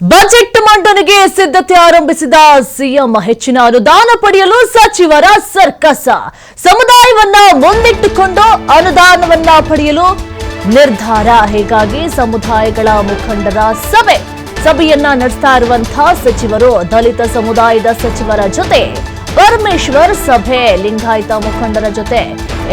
Budget ಮಂಡನೆಗೆ ಸಿದ್ಧತೆ ಆರಂಭಿಸಿದ ಸಿಎಂ ಹೆಚ್ಚಿನ ಅನುದಾನ ಪಡೆಯಲು ಸಚಿವರ ಸರ್ಕಸ. ಸಮುದಾಯವನ್ನ ಮುಂದಿಟ್ಟುಕೊಂಡು ಅನುದಾನವನ್ನ ಪಡೆಯಲು ನಿರ್ಧಾರ. ಹೀಗಾಗಿ ಸಮುದಾಯಗಳ ಮುಖಂಡರ ಸಭೆ, ಸಭೆಯನ್ನ ನಡೆಸ್ತಾ ಇರುವಂತಹ ಸಚಿವರು, ದಲಿತ ಸಮುದಾಯದ ಸಚಿವರ ಜೊತೆ, ಪರಮೇಶ್ವರ್ ಸಭೆ, ಲಿಂಗಾಯತ ಮುಖಂಡರ ಜೊತೆ.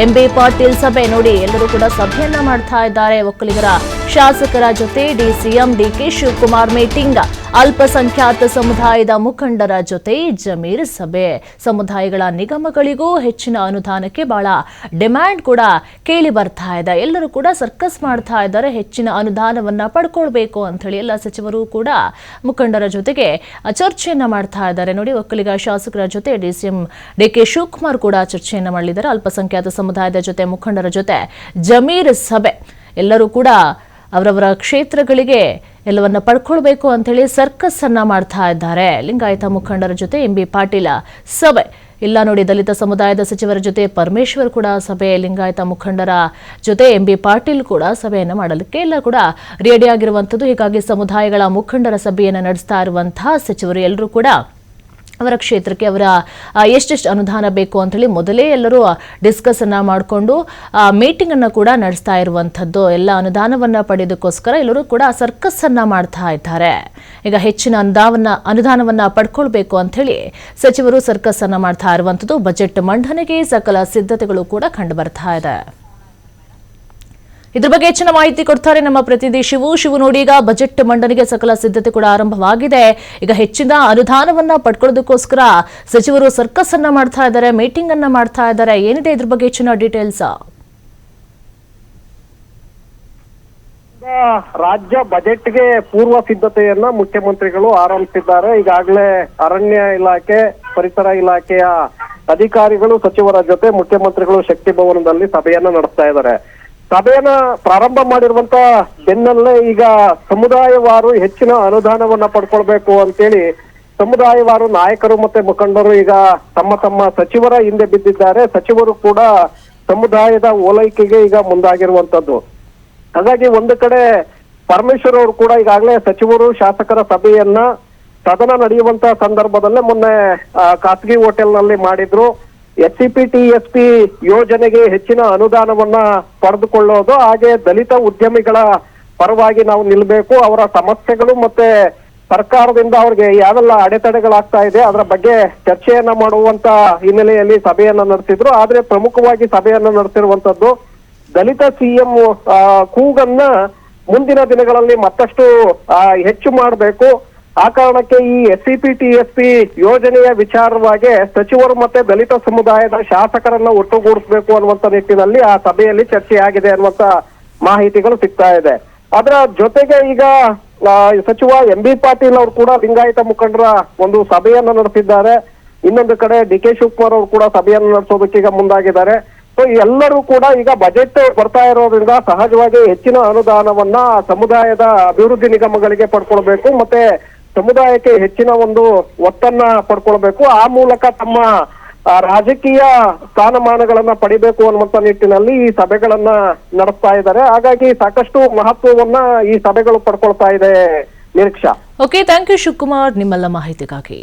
ಎಂಬಿ ಪಾಟೀಲ್ ಸಭೆ ನೋಡಿ ಎಲ್ಲರೂ ಕೂಡ ಸಭೆಯನ್ನ ಮಾಡ್ತಾ ಇದ್ದಾರೆ. ಒಕ್ಕಲಿಗರ ಶಾಸಕರ ಜೊತೆ ಡಿಸಿಎಂ ಡಿಕೆ ಶಿವಕುಮಾರ್ ಮೀಟಿಂಗ್. ಅಲ್ಪಸಂಖ್ಯಾತ ಸಮುದಾಯದ ಮುಖಂಡರ ಜೊತೆ ಜಮೀರ್ ಸಭೆ. ಸಮುದಾಯಗಳ ನಿಗಮಗಳಿಗೂ ಹೆಚ್ಚಿನ ಅನುದಾನಕ್ಕೆ ಬಹಳ ಡಿಮ್ಯಾಂಡ್ ಕೂಡ ಕೇಳಿ ಬರ್ತಾ ಇದೆ. ಎಲ್ಲರೂ ಕೂಡ ಸರ್ಕಸ್ ಮಾಡ್ತಾ ಇದ್ದಾರೆ. ಹೆಚ್ಚಿನ ಅನುದಾನವನ್ನ ಪಡ್ಕೊಳ್ಬೇಕು ಅಂತ ಹೇಳಿ ಎಲ್ಲ ಸಚಿವರು ಕೂಡ ಮುಖಂಡರ ಜೊತೆಗೆ ಚರ್ಚೆಯನ್ನ ಮಾಡ್ತಾ ಇದ್ದಾರೆ. ನೋಡಿ, ಒಕ್ಕಲಿಗ ಶಾಸಕರ ಜೊತೆ ಡಿಸಿಎಂ ಡಿಕೆ ಶಿವಕುಮಾರ್ ಕೂಡ ಚರ್ಚೆಯನ್ನ ಮಾಡಲಿದ್ದಾರೆ ಅಲ್ಪಸಂಖ್ಯಾತ ಸಮುದಾಯದ ಜೊತೆ, ಮುಖಂಡರ ಜೊತೆ, ಜಮೀರ್ ಸಭೆ. ಎಲ್ಲರೂ ಕೂಡ ಅವರವರ ಕ್ಷೇತ್ರಗಳಿಗೆ ಎಲ್ಲವನ್ನ ಪಡ್ಕೊಳ್ಬೇಕು ಅಂತ ಹೇಳಿ ಸರ್ಕಸ್ ಅನ್ನ ಮಾಡ್ತಾ ಇದ್ದಾರೆ. ಲಿಂಗಾಯತ ಮುಖಂಡರ ಜೊತೆ ಎಂ ಬಿ ಪಾಟೀಲ ಸಭೆ. ಇಲ್ಲ ನೋಡಿ, ದಲಿತ ಸಮುದಾಯದ ಸಚಿವರ ಜೊತೆ ಪರಮೇಶ್ವರ್ ಕೂಡ ಸಭೆ, ಲಿಂಗಾಯತ ಮುಖಂಡರ ಜೊತೆ ಎಂ ಬಿ ಪಾಟೀಲ್ ಕೂಡ ಸಭೆಯನ್ನು ಮಾಡಲಿಕ್ಕೆ ಎಲ್ಲ ಕೂಡ ರೆಡಿ ಆಗಿರುವಂಥದ್ದು. ಹೀಗಾಗಿ ಸಮುದಾಯಗಳ ಮುಖಂಡರ ಸಭೆಯನ್ನು ನಡೆಸ್ತಾ ಇರುವಂತಹ ಸಚಿವರು ಎಲ್ಲರೂ ಕೂಡ ಅವರ ಕ್ಷೇತ್ರಕ್ಕೆ ಅವರ ಎಷ್ಟೆಷ್ಟು ಅನುದಾನ ಬೇಕು ಅಂತೇಳಿ ಮೊದಲೇ ಎಲ್ಲರೂ ಡಿಸ್ಕಸ್ ಅನ್ನ ಮಾಡಿಕೊಂಡು ಮೀಟಿಂಗ್ ಅನ್ನ ಕೂಡ ನಡೆಸ್ತಾ ಇರುವಂಥದ್ದು. ಎಲ್ಲ ಅನುದಾನವನ್ನ ಪಡೆಯೋದಕ್ಕೋಸ್ಕರ ಎಲ್ಲರೂ ಕೂಡ ಸರ್ಕಸ್ ಅನ್ನ ಮಾಡ್ತಾ ಇದ್ದಾರೆ. ಈಗ ಹೆಚ್ಚಿನ ಅನುದಾನವನ್ನ ಅನುದಾನವನ್ನ ಪಡ್ಕೊಳ್ಬೇಕು ಅಂತ ಹೇಳಿ ಸಚಿವರು ಸರ್ಕಸ್ ಅನ್ನ ಮಾಡ್ತಾ ಇರುವಂಥದ್ದು. ಬಜೆಟ್ ಮಂಡನೆಗೆ ಸಕಲ ಸಿದ್ಧತೆಗಳು ಕೂಡ ಕಂಡು ಬರ್ತಾ ಇದೆ. ಇದ್ರ ಬಗ್ಗೆ ಹೆಚ್ಚಿನ ಮಾಹಿತಿ ಕೊಡ್ತಾರೆ ನಮ್ಮ ಪ್ರತಿನಿಧಿ ಶಿವು ಶಿವು ನೋಡಿ, ಈಗ ಬಜೆಟ್ ಮಂಡನೆಗೆ ಸಕಲ ಸಿದ್ಧತೆ ಕೂಡ ಆರಂಭವಾಗಿದೆ. ಈಗ ಹೆಚ್ಚಿನ ಅನುದಾನವನ್ನ ಪಡ್ಕೊಳ್ಳೋದಕ್ಕೋಸ್ಕರ ಸಚಿವರು ಸರ್ಕಸ್ ಅನ್ನ ಮಾಡ್ತಾ ಇದ್ದಾರೆ ಮೀಟಿಂಗ್ ಅನ್ನ ಮಾಡ್ತಾ ಇದ್ದಾರೆ. ಏನಿದೆ ಇದ್ರ ಬಗ್ಗೆ ಹೆಚ್ಚಿನ ಡೀಟೇಲ್ಸ್? ರಾಜ್ಯ ಬಜೆಟ್ಗೆ ಪೂರ್ವ ಸಿದ್ಧತೆಯನ್ನ ಮುಖ್ಯಮಂತ್ರಿಗಳು ಆರಂಭಿಸಿದ್ದಾರೆ. ಈಗಾಗಲೇ ಅರಣ್ಯ ಇಲಾಖೆ, ಪರಿಸರ ಇಲಾಖೆಯ ಅಧಿಕಾರಿಗಳು, ಸಚಿವರ ಜೊತೆ ಮುಖ್ಯಮಂತ್ರಿಗಳು ಶಕ್ತಿ ಭವನದಲ್ಲಿ ಸಭೆಯನ್ನ ನಡೆಸ್ತಾ ಇದ್ದಾರೆ. ಸಭೆಯನ್ನ ಪ್ರಾರಂಭ ಮಾಡಿರುವಂತ ಬೆನ್ನಲ್ಲೇ ಈಗ ಸಮುದಾಯವಾರು ಹೆಚ್ಚಿನ ಅನುದಾನವನ್ನ ಪಡ್ಕೊಳ್ಬೇಕು ಅಂತೇಳಿ ಸಮುದಾಯವಾರು ನಾಯಕರು ಮತ್ತೆ ಮುಖಂಡರು ಈಗ ತಮ್ಮ ತಮ್ಮ ಸಚಿವರ ಹಿಂದೆ ಬಿದ್ದಿದ್ದಾರೆ. ಸಚಿವರು ಕೂಡ ಸಮುದಾಯದ ಓಲೈಕೆಗೆ ಈಗ ಮುಂದಾಗಿರುವಂತದ್ದು. ಹಾಗಾಗಿ ಒಂದು ಕಡೆ ಪರಮೇಶ್ವರ್ ಅವರು ಕೂಡ ಈಗಾಗಲೇ ಸಚಿವರು, ಶಾಸಕರ ಸಭೆಯನ್ನ ಸದನ ನಡೆಯುವಂತ ಸಂದರ್ಭದಲ್ಲೇ ಮೊನ್ನೆ ಖಾಸಗಿ ಹೋಟೆಲ್ನಲ್ಲಿ ಮಾಡಿದ್ರು. ಎಸ್ ಸಿ ಎಸ್ ಪಿ ಯೋಜನೆಗೆ ಹೆಚ್ಚಿನ ಅನುದಾನವನ್ನ ಪಡೆದುಕೊಳ್ಳೋದು ಹಾಗೆ ದಲಿತ ಉದ್ಯಮಿಗಳ ಪರವಾಗಿ ನಾವು ನಿಲ್ಬೇಕು. ಅವರ ಸಮಸ್ಯೆಗಳು ಮತ್ತೆ ಸರ್ಕಾರದಿಂದ ಅವ್ರಿಗೆ ಯಾವೆಲ್ಲ ಅಡೆತಡೆಗಳಾಗ್ತಾ ಇದೆ, ಅದರ ಬಗ್ಗೆ ಚರ್ಚೆಯನ್ನ ಮಾಡುವಂತ ಹಿನ್ನೆಲೆಯಲ್ಲಿ ಸಭೆಯನ್ನ ನಡೆಸಿದ್ರು. ಆದ್ರೆ ಪ್ರಮುಖವಾಗಿ ಸಭೆಯನ್ನ ನಡೆಸಿರುವಂತದ್ದು ದಲಿತ ಸಿಎಂ ಕೂಗನ್ನ ಮುಂದಿನ ದಿನಗಳಲ್ಲಿ ಮತ್ತಷ್ಟು ಹೆಚ್ಚು ಮಾಡಬೇಕು. ಆ ಕಾರಣಕ್ಕೆ ಈ S C P T S P ಯೋಜನೆಯ ವಿಚಾರವಾಗಿ ಸಚಿವರು ಮತ್ತೆ ದಲಿತ ಸಮುದಾಯದ ಶಾಸಕರನ್ನ ಒಟ್ಟುಗೂಡಿಸಬೇಕು ಅನ್ನುವಂತ ನಿಟ್ಟಿನಲ್ಲಿ ಆ ಸಭೆಯಲ್ಲಿ ಚರ್ಚೆ ಆಗಿದೆ ಅನ್ನುವಂತ ಮಾಹಿತಿಗಳು ಸಿಗ್ತಾ ಇದೆ. ಅದರ ಜೊತೆಗೆ ಈಗ ಸಚಿವ ಎಂ ಬಿ ಪಾಟೀಲ್ ಅವರು ಕೂಡ ಲಿಂಗಾಯತ ಮುಖಂಡರ ಒಂದು ಸಭೆಯನ್ನು ನಡೆಸಿದ್ದಾರೆ. ಇನ್ನೊಂದು ಕಡೆ ಡಿ ಕೆ ಶಿವಕುಮಾರ್ ಅವರು ಕೂಡ ಸಭೆಯನ್ನು ನಡೆಸೋದಕ್ಕೆ ಈಗ ಮುಂದಾಗಿದ್ದಾರೆ. ಸೊ ಎಲ್ಲರೂ ಕೂಡ ಈಗ ಬಜೆಟ್ ಬರ್ತಾ ಇರೋದ್ರಿಂದ ಸಹಜವಾಗಿ ಹೆಚ್ಚಿನ ಅನುದಾನವನ್ನ ಸಮುದಾಯದ ಅಭಿವೃದ್ಧಿ ನಿಗಮಗಳಿಗೆ ಪಡ್ಕೊಳ್ಬೇಕು. ಮತ್ತೆ ಸಮುದಾಯಕ್ಕೆ ಹೆಚ್ಚಿನ ಒಂದು ಒತ್ತನ್ನ ಪಡ್ಕೊಳ್ಬೇಕು. ಆ ಮೂಲಕ ತಮ್ಮ ರಾಜಕೀಯ ಸ್ಥಾನಮಾನಗಳನ್ನ ಪಡಿಬೇಕು ಅನ್ನುವಂತ ನಿಟ್ಟಿನಲ್ಲಿ ಈ ಸಭೆಗಳನ್ನ ನಡೆಸ್ತಾ ಇದ್ದಾರೆ. ಹಾಗಾಗಿ ಸಾಕಷ್ಟು ಮಹತ್ವವನ್ನ ಈ ಸಭೆಗಳು ಪಡ್ಕೊಳ್ತಾ ಇದೆ Niriksha. Okay thank you Shivakumar. ನಿಮ್ಮೆಲ್ಲ ಮಾಹಿತಿಗಾಗಿ.